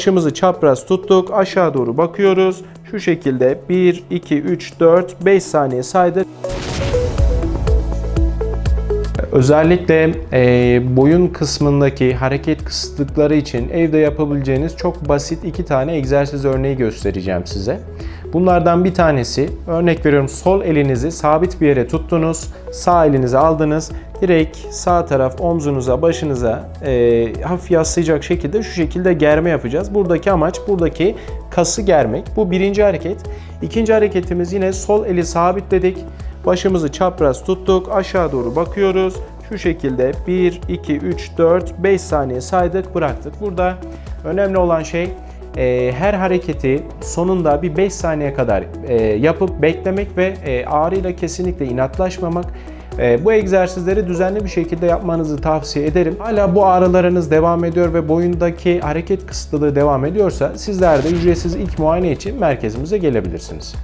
Başımızı çapraz tuttuk. Aşağı doğru bakıyoruz. Şu şekilde 1, 2, 3, 4, 5 saniye saydık. Özellikle e, boyun kısmındaki hareket kısıtlıkları için evde yapabileceğiniz çok basit iki tane egzersiz örneği göstereceğim size. Bunlardan bir tanesi, örnek veriyorum sol elinizi sabit bir yere tuttunuz, sağ elinizi aldınız, direkt sağ taraf omzunuza, başınıza e, hafif yaslayacak şekilde şu şekilde germe yapacağız. Buradaki amaç buradaki kası germek. Bu birinci hareket. İkinci hareketimiz yine sol eli sabitledik. Başımızı çapraz tuttuk. Aşağı doğru bakıyoruz. Şu şekilde 1, 2, 3, 4, 5 saniye saydık bıraktık. Burada önemli olan şey e, her hareketi sonunda bir 5 saniye kadar e, yapıp beklemek ve e, ağrıyla kesinlikle inatlaşmamak. E, bu egzersizleri düzenli bir şekilde yapmanızı tavsiye ederim. Hala bu ağrılarınız devam ediyor ve boyundaki hareket kısıtlılığı devam ediyorsa sizler de ücretsiz ilk muayene için merkezimize gelebilirsiniz.